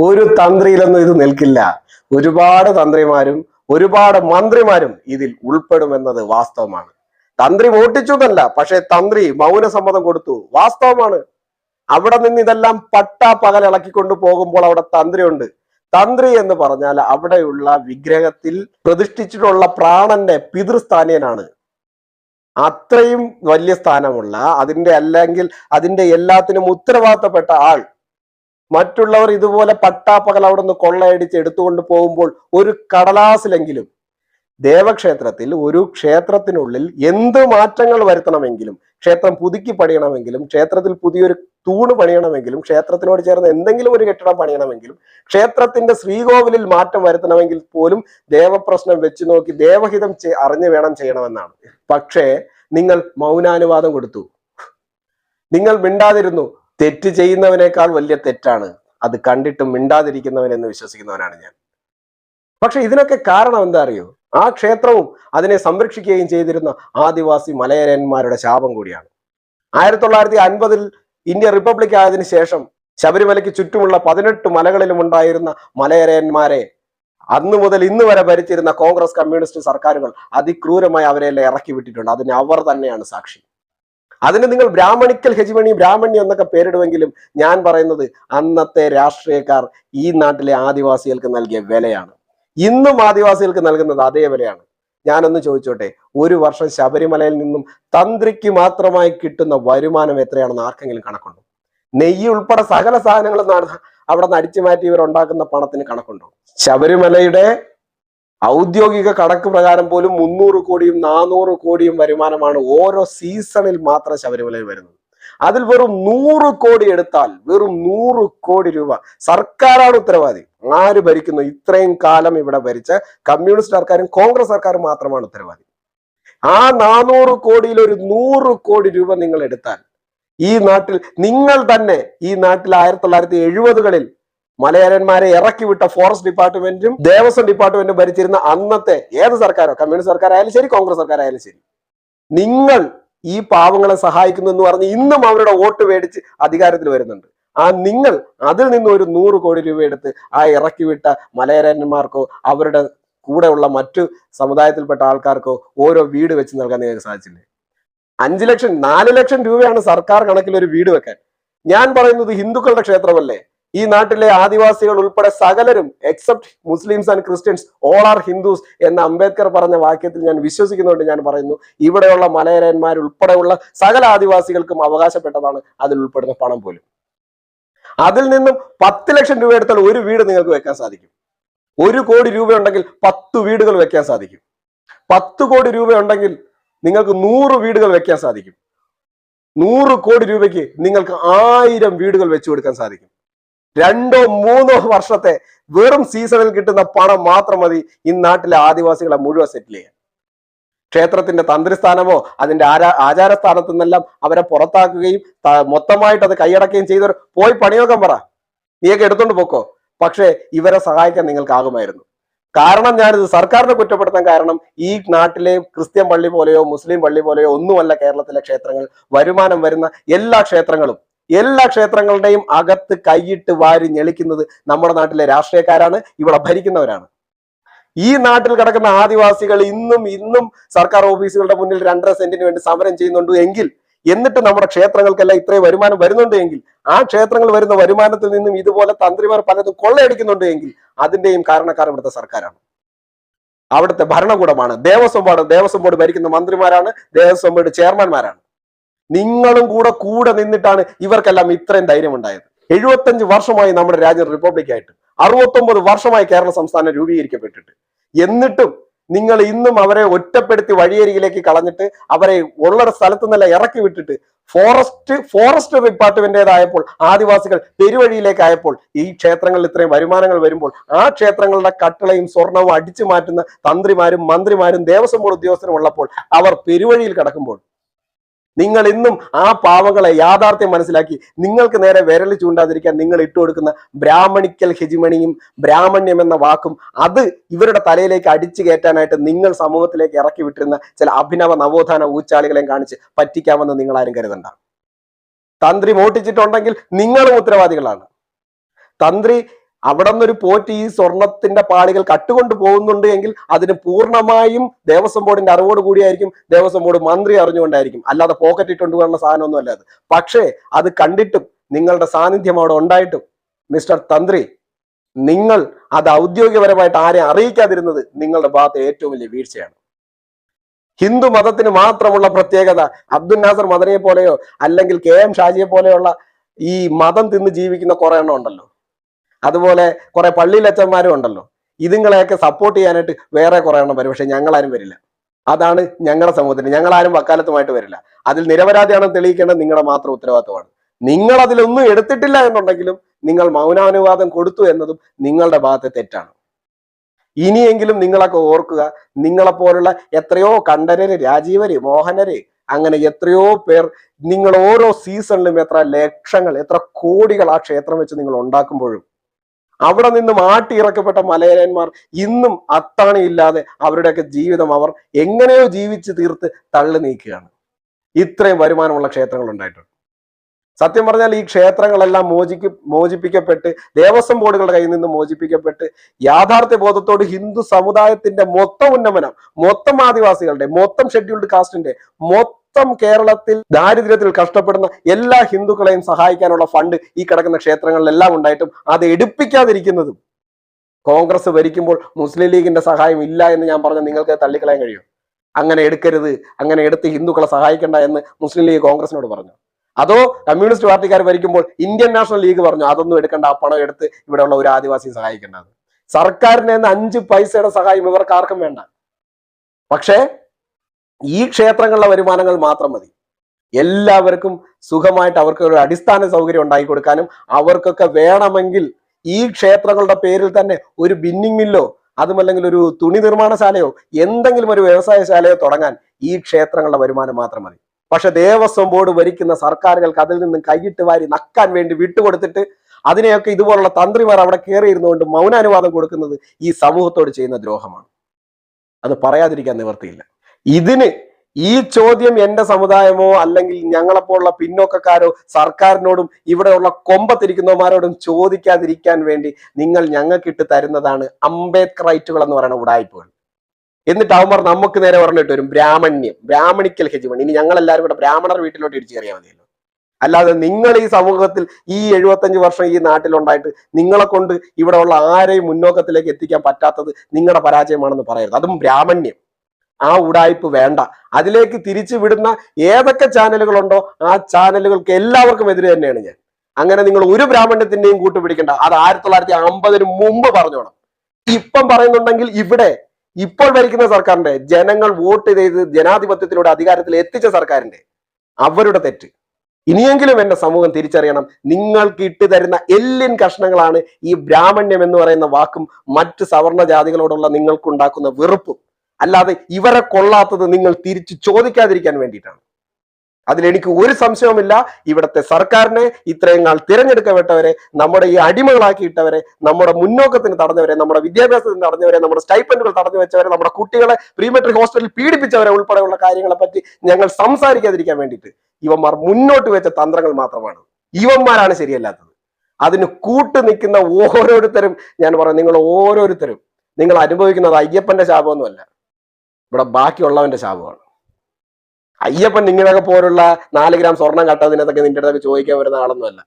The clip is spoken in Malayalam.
ഒരു തന്ത്രിയിലൊന്നും ഇത് നിൽക്കില്ല. ഒരുപാട് തന്ത്രിമാരും ഒരുപാട് മന്ത്രിമാരും ഇതിൽ ഉൾപ്പെടുമെന്നത് വാസ്തവമാണ്. തന്ത്രി വോട്ടിച്ചു എന്നല്ല പക്ഷെ തന്ത്രി മൗനസമ്മതം കൊടുത്തു. വാസ്തവമാണ്. അവിടെ നിന്ന് ഇതെല്ലാം പട്ടാ പകൽ ഇളക്കിക്കൊണ്ട് പോകുമ്പോൾ അവിടെ തന്ത്രിയുണ്ട്. തന്ത്രി എന്ന് പറഞ്ഞാൽ അവിടെയുള്ള വിഗ്രഹത്തിൽ പ്രതിഷ്ഠിച്ചിട്ടുള്ള പ്രാണന്റെ പിതൃസ്ഥാനീയനാണ്. അത്രയും വലിയ സ്ഥാനമുള്ള അതിന്റെ അല്ലെങ്കിൽ അതിന്റെ എല്ലാത്തിനും ഉത്തരവാദിത്തപ്പെട്ട ആൾ മറ്റുള്ളവർ ഇതുപോലെ പട്ടാപ്പകൽ അവിടെ നിന്ന് കൊള്ളയടിച്ച് എടുത്തുകൊണ്ട് പോകുമ്പോൾ ഒരു കടലാസിലെങ്കിലും ദേവക്ഷേത്രത്തിൽ ഒരു ക്ഷേത്രത്തിനുള്ളിൽ എന്ത് മാറ്റങ്ങൾ വരുത്തണമെങ്കിലും ക്ഷേത്രം പുതുക്കി പണിയണമെങ്കിലും ക്ഷേത്രത്തിൽ പുതിയൊരു തൂണ് പണിയണമെങ്കിലും ക്ഷേത്രത്തിനോട് ചേർന്ന് എന്തെങ്കിലും ഒരു കെട്ടിടം പണിയണമെങ്കിലും ക്ഷേത്രത്തിന്റെ ശ്രീകോവിലിൽ മാറ്റം വരുത്തണമെങ്കിൽ പോലും ദേവപ്രശ്നം വെച്ച് നോക്കി ദേവഹിതം അറിഞ്ഞു വേണം ചെയ്യണമെന്നാണ്. പക്ഷേ നിങ്ങൾ മൗനാനുവാദം കൊടുത്തു. നിങ്ങൾ മിണ്ടാതിരുന്നു. തെറ്റ് ചെയ്യുന്നവനേക്കാൾ വലിയ തെറ്റാണ്. അത് കണ്ടിട്ടും മിണ്ടാതിരിക്കുന്നവൻ എന്ന് വിശ്വസിക്കുന്നവനാണ് ഞാൻ. പക്ഷെ ഇതിനൊക്കെ കാരണം എന്താ അറിയോ? ആ ക്ഷേത്രവും അതിനെ സംരക്ഷിക്കുകയും ചെയ്തിരുന്ന ആദിവാസി മലയരന്മാരുടെ ശാപം കൂടിയാണ്. ആയിരത്തി തൊള്ളായിരത്തി അൻപതിൽ ഇന്ത്യ റിപ്പബ്ലിക് ആയതിനു ശേഷം ശബരിമലയ്ക്ക് ചുറ്റുമുള്ള പതിനെട്ട് മലകളിലും ഉണ്ടായിരുന്ന മലയരന്മാരെ അന്നു മുതൽ ഇന്ന് വരെ ഭരിച്ചിരുന്ന കോൺഗ്രസ് കമ്മ്യൂണിസ്റ്റ് സർക്കാരുകൾ അതിക്രൂരമായി അവരെല്ലാം ഇറക്കി വിട്ടിട്ടുണ്ട്. അതിന് അവർ തന്നെയാണ് സാക്ഷി. അതിന് നിങ്ങൾ ബ്രാഹ്മണിക്കൽ ഹെജിമണി ബ്രാഹ്മണ്യം എന്നൊക്കെ പേരിടുമെങ്കിലും ഞാൻ പറയുന്നത് അന്നത്തെ രാഷ്ട്രീയക്കാർ ഈ നാട്ടിലെ ആദിവാസികൾക്ക് നൽകിയ വിലയാണ്. ഇന്നും ആദിവാസികൾക്ക് നൽകുന്നത് അതേ വിലയാണ്. ഞാനൊന്ന് ചോദിച്ചോട്ടെ ഒരു വർഷം ശബരിമലയിൽ നിന്നും തന്ത്രിക്ക് മാത്രമായി കിട്ടുന്ന വരുമാനം എത്രയാണെന്ന് ആർക്കെങ്കിലും കണക്കുണ്ടോ? നെയ്യ് ഉൾപ്പെടെ സകല സാധനങ്ങളും അവിടെ നിന്ന് അടിച്ചു മാറ്റി ഇവർ ഉണ്ടാക്കുന്ന പണത്തിന് കണക്കുണ്ടോ? ശബരിമലയുടെ ഔദ്യോഗിക കണക്ക് പ്രകാരം പോലും മുന്നൂറ് കോടിയും നാനൂറ് കോടിയും വരുമാനമാണ് ഓരോ സീസണിൽ മാത്രം ശബരിമലയിൽ വരുന്നത്. അതിൽ വെറും നൂറ് കോടി എടുത്താൽ വെറും നൂറ് കോടി രൂപ സർക്കാരാണ് ഉത്തരവാദി. ആര് ഭരിക്കുന്നു? ഇത്രയും കാലം ഇവിടെ ഭരിച്ച കമ്മ്യൂണിസ്റ്റ് സർക്കാരും കോൺഗ്രസ് സർക്കാരും മാത്രമാണ് ഉത്തരവാദി. ആ നാനൂറ് കോടിയിൽ ഒരു നൂറ് കോടി രൂപ നിങ്ങൾ എടുത്താൽ ഈ നാട്ടിൽ നിങ്ങൾ തന്നെ ഈ നാട്ടിൽ ആയിരത്തി തൊള്ളായിരത്തി എഴുപതുകളിൽ മലയാളന്മാരെ ഇറക്കിവിട്ട ഫോറസ്റ്റ് ഡിപ്പാർട്ട്മെന്റും ദേവസ്വം ഡിപ്പാർട്ട്മെന്റും ഭരിച്ചിരുന്ന അന്നത്തെ ഏത് സർക്കാരോ? കമ്മ്യൂണിസ്റ്റ് സർക്കാരായാലും ശരി കോൺഗ്രസ് സർക്കാരായാലും ശരി. നിങ്ങൾ ഈ പാവങ്ങളെ സഹായിക്കുന്നു എന്ന് പറഞ്ഞ് ഇന്നും അവരുടെ വോട്ട് മേടിച്ച് അധികാരത്തിൽ വരുന്നുണ്ട്. ആ നിങ്ങൾ അതിൽ നിന്ന് ഒരു നൂറ് കോടി രൂപ എടുത്ത് ആ ഇറക്കിവിട്ട മലയരന്മാർക്കോ അവരുടെ കൂടെയുള്ള മറ്റു സമുദായത്തിൽപ്പെട്ട ആൾക്കാർക്കോ ഓരോ വീട് വെച്ച് നൽകാൻ നിങ്ങൾക്ക് സാധിച്ചില്ലേ? അഞ്ചു ലക്ഷം നാല് ലക്ഷം രൂപയാണ് സർക്കാർ കണക്കിൽ ഒരു വീട് വെക്കാൻ. ഞാൻ പറയുന്നത് ഹിന്ദുക്കളുടെ ക്ഷേത്രമല്ലേ? ഈ നാട്ടിലെ ആദിവാസികൾ ഉൾപ്പെടെ സകലരും except Muslims and Christians all are Hindus എന്ന അംബേദ്കർ പറഞ്ഞ വാക്യത്തിൽ ഞാൻ വിശ്വസിക്കുന്നുണ്ട് ഞാൻ പറയുന്നു. ഇവിടെയുള്ള മലയരന്മാർ ഉൾപ്പെടെയുള്ള സകല ആദിവാസികൾക്കും അവകാശപ്പെട്ടതാണ് അതിൽ ഉൾപ്പെടുന്ന പണം പോലും. അതിൽ നിന്നും പത്ത് ലക്ഷം രൂപ എടുത്താൽ ഒരു വീട് നിങ്ങൾക്ക് വെക്കാൻ സാധിക്കും. ഒരു കോടി രൂപ ഉണ്ടെങ്കിൽ പത്ത് വീടുകൾ വെക്കാൻ സാധിക്കും. പത്ത് കോടി രൂപ ഉണ്ടെങ്കിൽ നിങ്ങൾക്ക് നൂറ് വീടുകൾ വെക്കാൻ സാധിക്കും. നൂറ് കോടി രൂപയ്ക്ക് നിങ്ങൾക്ക് ആയിരം വീടുകൾ വെച്ചു കൊടുക്കാൻ സാധിക്കും. രണ്ടോ മൂന്നോ വർഷത്തെ വെറും സീസണിൽ കിട്ടുന്ന പണം മാത്രം മതി ഈ നാട്ടിലെ ആദിവാസികളെ മുഴുവൻ സെറ്റിൽ ചെയ്യാൻ. ക്ഷേത്രത്തിന്റെ തന്ത്രിസ്ഥാനമോ അതിന്റെ ആരാ ആചാരസ്ഥാനത്തു നിന്നെല്ലാം അവരെ പുറത്താക്കുകയും മൊത്തമായിട്ട് അത് കൈയടക്കുകയും ചെയ്തവർ പോയി പണിയൊക്കെ പറ. നീയൊക്കെ എടുത്തോണ്ട് പോക്കോ. പക്ഷേ ഇവരെ സഹായിക്കാൻ നിങ്ങൾക്കാകുമായിരുന്നു. കാരണം ഞാനിത് സർക്കാരിനെ കുറ്റപ്പെടുത്താൻ കാരണം ഈ നാട്ടിലെ ക്രിസ്ത്യൻ പള്ളി പോലെയോ മുസ്ലിം പള്ളി പോലെയോ ഒന്നുമല്ല കേരളത്തിലെ ക്ഷേത്രങ്ങൾ. വരുമാനം വരുന്ന എല്ലാ ക്ഷേത്രങ്ങളും എല്ലാ ക്ഷേത്രങ്ങളുടെയും അകത്ത് കൈയിട്ട് വാരി ഞെളിക്കുന്നത് നമ്മുടെ നാട്ടിലെ രാഷ്ട്രീയക്കാരാണ് ഇവിടെ ഭരിക്കുന്നവരാണ്. ഈ നാട്ടിൽ കിടക്കുന്ന ആദിവാസികൾ ഇന്നും ഇന്നും സർക്കാർ ഓഫീസുകളുടെ മുന്നിൽ രണ്ടര സെന്റിന് വേണ്ടി സമരം ചെയ്യുന്നുണ്ട് എങ്കിൽ എന്നിട്ട് നമ്മുടെ ക്ഷേത്രങ്ങൾക്കെല്ലാം ഇത്രയും വരുമാനം വരുന്നുണ്ട് എങ്കിൽ ആ ക്ഷേത്രങ്ങൾ വരുന്ന വരുമാനത്തിൽ നിന്നും ഇതുപോലെ തന്ത്രിമാർ പലതും കൊള്ളയടിക്കുന്നുണ്ട് എങ്കിൽ അതിന്റെയും കാരണക്കാർ ഇവിടുത്തെ സർക്കാരാണ്. അവിടുത്തെ ഭരണകൂടമാണ്. ദേവസ്വം ബോർഡ് ദേവസ്വം ബോർഡ് ഭരിക്കുന്ന മന്ത്രിമാരാണ് ദേവസ്വം ബോർഡ് ചെയർമാൻമാരാണ്. നിങ്ങളും കൂടെ കൂടെ നിന്നിട്ടാണ് ഇവർക്കെല്ലാം ഇത്രയും ധൈര്യം ഉണ്ടായത് എഴുപത്തഞ്ച് വർഷമായി നമ്മുടെ രാജ്യം റിപ്പബ്ലിക് ആയിട്ട് അറുപത്തൊമ്പത് വർഷമായി കേരള സംസ്ഥാനം രൂപീകരിക്കപ്പെട്ടിട്ട്. എന്നിട്ടും നിങ്ങൾ ഇന്നും അവരെ ഒറ്റപ്പെടുത്തി വഴിയരികിലേക്ക് കളഞ്ഞിട്ട് അവരെ ഉള്ള സ്ഥലത്തു നിന്നല്ല ഇറക്കി വിട്ടിട്ട് ഫോറസ്റ്റ് ഫോറസ്റ്റ് ഡിപ്പാർട്ട്മെന്റേതായപ്പോൾ ആദിവാസികൾ പെരുവഴിയിലേക്ക് ആയപ്പോൾ ഈ ക്ഷേത്രങ്ങളിൽ ഇത്രയും വരുമാനങ്ങൾ വരുമ്പോൾ ആ ക്ഷേത്രങ്ങളുടെ കട്ടളയും സ്വർണവും അടിച്ചു മാറ്റുന്ന തന്ത്രിമാരും മന്ത്രിമാരും ദേവസ്വം ബോർഡ് ഉദ്യോഗസ്ഥരും ഉള്ളപ്പോൾ അവർ പെരുവഴിയിൽ കിടക്കുമ്പോൾ നിങ്ങൾ ഇന്നും ആ പാവങ്ങളെ യാഥാർത്ഥ്യം മനസ്സിലാക്കി നിങ്ങൾക്ക് നേരെ വിരൽ ചൂണ്ടാതിരിക്കാൻ നിങ്ങൾ ഇട്ടുകൊടുക്കുന്ന ബ്രാഹ്മണിക്കൽ ഹെജിമണിയും ബ്രാഹ്മണ്യം എന്ന വാക്കും അത് ഇവരുടെ തലയിലേക്ക് അടിച്ചു കയറ്റാനായിട്ട് നിങ്ങൾ സമൂഹത്തിലേക്ക് ഇറക്കി വിട്ടിരുന്ന ചില അഭിനവ നവോത്ഥാന ഊച്ചാളികളെയും കാണിച്ച് പറ്റിക്കാമെന്ന് നിങ്ങൾ ആരും കരുതണ്ട. തന്ത്രി മോട്ടിച്ചിട്ടുണ്ടെങ്കിൽ നിങ്ങളും ഉത്തരവാദികളാണ്. തന്ത്രി അവിടെ നിന്നൊരു പോറ്റ് ഈ സ്വർണത്തിന്റെ പാളികൾ കട്ടുകൊണ്ട് പോകുന്നുണ്ട് എങ്കിൽ അതിന് പൂർണമായും ദേവസ്വം ബോർഡിന്റെ അറിവോട് കൂടിയായിരിക്കും ദേവസ്വം ബോർഡ് മന്ത്രി അറിഞ്ഞുകൊണ്ടായിരിക്കും. അല്ലാതെ പോക്കറ്റ് ഇട്ടുകൊണ്ട് പോകുന്ന സാധനമൊന്നും അല്ല അത്. പക്ഷേ അത് കണ്ടിട്ടും നിങ്ങളുടെ സാന്നിധ്യം അവിടെ ഉണ്ടായിട്ടും മിസ്റ്റർ തന്ത്രി നിങ്ങൾ അത് ഔദ്യോഗികപരമായിട്ട് ആരെ അറിയിക്കാതിരുന്നത് നിങ്ങളുടെ ഭാഗത്ത് ഏറ്റവും വലിയ വീഴ്ചയാണ്. ഹിന്ദു മതത്തിന് മാത്രമുള്ള പ്രത്യേകത അബ്ദുൽ നാസർ മദനയെ പോലെയോ അല്ലെങ്കിൽ കെ എം ഷാജിയെ പോലെയുള്ള ഈ മതം തിന്ന് ജീവിക്കുന്ന കുറെ എണ്ണം ഉണ്ടല്ലോ. അതുപോലെ കുറെ പള്ളിയിലച്ചന്മാരും ഉണ്ടല്ലോ. ഇതുങ്ങളെയൊക്കെ സപ്പോർട്ട് ചെയ്യാനായിട്ട് വേറെ കുറെ എണ്ണം വരും. പക്ഷെ ഞങ്ങളാരും വരില്ല. അതാണ് ഞങ്ങളുടെ സമൂഹത്തിന്. ഞങ്ങളാരും വക്കാലത്തുമായിട്ട് വരില്ല. അതിൽ നിരപരാധിയാണെന്ന് തെളിയിക്കേണ്ടത് നിങ്ങളുടെ മാത്രം ഉത്തരവാദിത്തമാണ് നിങ്ങൾ അതിലൊന്നും എടുത്തിട്ടില്ല എന്നുണ്ടെങ്കിലും നിങ്ങൾ മൗനാനുവാദം കൊടുത്തു എന്നതും നിങ്ങളുടെ ഭാഗത്തെ തെറ്റാണ്. ഇനിയെങ്കിലും നിങ്ങളൊക്കെ ഓർക്കുക നിങ്ങളെപ്പോലുള്ള എത്രയോ കണ്ഠരര് രാജീവര് മോഹനര് അങ്ങനെ എത്രയോ പേർ നിങ്ങൾ ഓരോ സീസണിലും എത്ര ലക്ഷങ്ങൾ എത്ര കോടികൾ ആ ക്ഷേത്രം വെച്ച് നിങ്ങൾ ഉണ്ടാക്കുമ്പോഴും അവിടെ നിന്നും ആട്ടിയിറക്കപ്പെട്ട മലയാളന്മാർ ഇന്നും അത്താണിയില്ലാതെ അവരുടെയൊക്കെ ജീവിതം അവർ എങ്ങനെയോ ജീവിച്ച് തീർത്ത് തള്ളി നീക്കുകയാണ്. ഇത്രയും വരുമാനമുള്ള ക്ഷേത്രങ്ങൾ ഉണ്ടായിട്ടുണ്ട്. സത്യം പറഞ്ഞാൽ ഈ ക്ഷേത്രങ്ങളെല്ലാം മോചിക്ക് മോചിപ്പിക്കപ്പെട്ട് ദേവസ്വം ബോർഡുകളുടെ കയ്യിൽ നിന്ന് മോചിപ്പിക്കപ്പെട്ട് യാഥാർത്ഥ്യ ബോധത്തോട് ഹിന്ദു സമുദായത്തിന്റെ മൊത്തം ഉന്നമനം മൊത്തം ആദിവാസികളുടെ മൊത്തം ഷെഡ്യൂൾഡ് കാസ്റ്റിന്റെ മൊത്തം കേരളത്തിൽ ദാരിദ്ര്യത്തിൽ കഷ്ടപ്പെടുന്ന എല്ലാ ഹിന്ദുക്കളെയും സഹായിക്കാനുള്ള ഫണ്ട് ഈ കിടക്കുന്ന ക്ഷേത്രങ്ങളിലെല്ലാം ഉണ്ടായിട്ടും അത് എടുപ്പിക്കാതിരിക്കുന്നതും. കോൺഗ്രസ് ഭരിക്കുമ്പോൾ മുസ്ലിം ലീഗിന്റെ സഹായം ഇല്ല എന്ന് ഞാൻ പറഞ്ഞ നിങ്ങൾക്ക് തള്ളിക്കളയാൻ കഴിയും. അങ്ങനെ എടുക്കരുത് അങ്ങനെ എടുത്ത് ഹിന്ദുക്കളെ സഹായിക്കണ്ട എന്ന് മുസ്ലിം ലീഗ് കോൺഗ്രസിനോട് പറഞ്ഞു. അതോ കമ്മ്യൂണിസ്റ്റ് പാർട്ടിക്കാർ ഭരിക്കുമ്പോൾ ഇന്ത്യൻ നാഷണൽ ലീഗ് പറഞ്ഞു അതൊന്നും എടുക്കണ്ട ആ പണം എടുത്ത് ഇവിടെയുള്ള ഒരു ആദിവാസി സഹായിക്കേണ്ടത്. സർക്കാരിനെ അഞ്ച് പൈസയുടെ സഹായം ഇവർക്ക് ആർക്കും വേണ്ട. പക്ഷേ ഈ ക്ഷേത്രങ്ങളിലെ വരുമാനങ്ങൾ മാത്രം മതി. എല്ലാവർക്കും സുഖമായിട്ട് അവർക്ക് ഒരു അടിസ്ഥാന സൗകര്യം ഉണ്ടാക്കി കൊടുക്കാനും അവർക്കൊക്കെ വേണമെങ്കിൽ ഈ ക്ഷേത്രങ്ങളുടെ പേരിൽ തന്നെ ഒരു ബിന്നിങ് മില്ലോ അതുമല്ലെങ്കിൽ ഒരു തുണി നിർമ്മാണശാലയോ എന്തെങ്കിലും ഒരു വ്യവസായശാലയോ തുടങ്ങാൻ ഈ ക്ഷേത്രങ്ങളുടെ വരുമാനം മാത്രം മതി. പക്ഷെ ദേവസ്വം ബോർഡ് ഭരിക്കുന്ന സർക്കാരുകൾക്ക് അതിൽ നിന്നും കൈയിട്ട് വാരി നക്കാൻ വേണ്ടി വിട്ടുകൊടുത്തിട്ട് അതിനെയൊക്കെ ഇതുപോലുള്ള തന്ത്രിമാർ അവിടെ കയറിയിരുന്നുകൊണ്ട് മൗനാനുവാദം കൊടുക്കുന്നത് ഈ സമൂഹത്തോട് ചെയ്യുന്ന ദ്രോഹമാണ്. അത് പറയാതിരിക്കാൻ നിവർത്തിയില്ല ഇതിന് ഈ ചോദ്യം എന്റെ സമുദായമോ അല്ലെങ്കിൽ ഞങ്ങളെപ്പോലുള്ള പിന്നോക്കക്കാരോ സർക്കാരിനോടും ഇവിടെയുള്ള കൊമ്പത്തിരിക്കുന്നവന്മാരോടും ചോദിക്കാതിരിക്കാൻ വേണ്ടി നിങ്ങൾ ഞങ്ങൾക്കിട്ട് തരുന്നതാണ് അംബേദ്കർ റൈറ്റുകൾ എന്ന് പറയുന്ന ഉടായ്പകൾ. എന്നിട്ട് അവന്മാർ നമുക്ക് നേരെ പറഞ്ഞിട്ട് വരും ബ്രാഹ്മണ്യം ബ്രാഹ്മണിക്കൽ ഹെജിമൺ ഇനി ഞങ്ങൾ എല്ലാവരും ബ്രാഹ്മണർ വീട്ടിലോട്ട് ഇടിച്ചു കയറിയാൽ മതിയല്ലോ. അല്ലാതെ നിങ്ങൾ ഈ സമൂഹത്തിൽ ഈ എഴുപത്തഞ്ച് വർഷം ഈ നാട്ടിലുണ്ടായിട്ട് നിങ്ങളെ കൊണ്ട് ഇവിടെ ഉള്ള ആരെയും മുന്നോക്കത്തിലേക്ക് എത്തിക്കാൻ പറ്റാത്തത് നിങ്ങളുടെ പരാജയമാണെന്ന് പറയരുത്. അതും ബ്രാഹ്മണ്യം. ആ ഉടായ്പ് വേണ്ട. അതിലേക്ക് തിരിച്ചു വിടുന്ന ഏതൊക്കെ ചാനലുകളുണ്ടോ ആ ചാനലുകൾക്ക് എല്ലാവർക്കും എതിരെ തന്നെയാണ് ഞാൻ. അങ്ങനെ നിങ്ങൾ ഒരു ബ്രാഹ്മണ്യത്തിന്റെയും കൂട്ടുപിടിക്കണ്ട അത് ആയിരത്തി തൊള്ളായിരത്തി അമ്പതിന് മുമ്പ് പറഞ്ഞോണം. ഇപ്പം പറയുന്നുണ്ടെങ്കിൽ ഇവിടെ ഇപ്പോൾ ഭരിക്കുന്ന സർക്കാരിന്റെ ജനങ്ങൾ വോട്ട് ചെയ്ത് ജനാധിപത്യത്തിലൂടെ അധികാരത്തിൽ എത്തിച്ച സർക്കാരിന്റെ അവരുടെ തെറ്റ്. ഇനിയെങ്കിലും എന്റെ സമൂഹം തിരിച്ചറിയണം. നിങ്ങൾക്ക് ഇട്ട് തരുന്ന എല്ലിൻ കഷ്ണങ്ങളാണ് ഈ ബ്രാഹ്മണ്യം എന്ന് പറയുന്ന വാക്കും മറ്റ് സവർണ ജാതികളോടുള്ള നിങ്ങൾക്കുണ്ടാക്കുന്ന വെറുപ്പും. അല്ലാതെ ഇവരെ കൊള്ളാത്തത് നിങ്ങൾ തിരിച്ചു ചോദിക്കാതിരിക്കാൻ വേണ്ടിയിട്ടാണ്. അതിലെനിക്ക് ഒരു സംശയവുമില്ല. ഇവിടുത്തെ സർക്കാരിനെ ഇത്രയും നാൾ തിരഞ്ഞെടുക്കപ്പെട്ടവരെ നമ്മുടെ ഈ അടിമകളാക്കിയിട്ടവരെ നമ്മുടെ മുന്നോക്കത്തിന് തടഞ്ഞവരെ നമ്മുടെ വിദ്യാഭ്യാസത്തിന് തടഞ്ഞവരെ നമ്മുടെ സ്റ്റൈപ്പൻഡുകൾ തടഞ്ഞു വെച്ചവരെ നമ്മുടെ കുട്ടികളെ പ്രീമെട്രിക് ഹോസ്റ്റലിൽ പീഡിപ്പിച്ചവരെ ഉൾപ്പെടെയുള്ള കാര്യങ്ങളെ പറ്റി ഞങ്ങൾ സംസാരിക്കാതിരിക്കാൻ വേണ്ടിയിട്ട് ഇവന്മാർ മുന്നോട്ട് വെച്ച തന്ത്രങ്ങൾ മാത്രമാണ്. ഇവന്മാരാണ് ശരിയല്ലാത്തത്. അതിന് കൂട്ടു നിൽക്കുന്ന ഓരോരുത്തരും ഞാൻ പറയാം നിങ്ങൾ ഓരോരുത്തരും നിങ്ങൾ അനുഭവിക്കുന്നത് അയ്യപ്പന്റെ ശാപമൊന്നുമല്ല. ഇവിടെ ബാക്കിയുള്ളവന്റെ ശാപമാണ്. അയ്യപ്പൻ നിങ്ങളൊക്കെ പോലുള്ള നാല് ഗ്രാം സ്വർണം കട്ടതിനകത്തൊക്കെ നിന്റെ അടുത്തൊക്കെ ചോദിക്കാൻ വരുന്ന ആളൊന്നുമല്ല.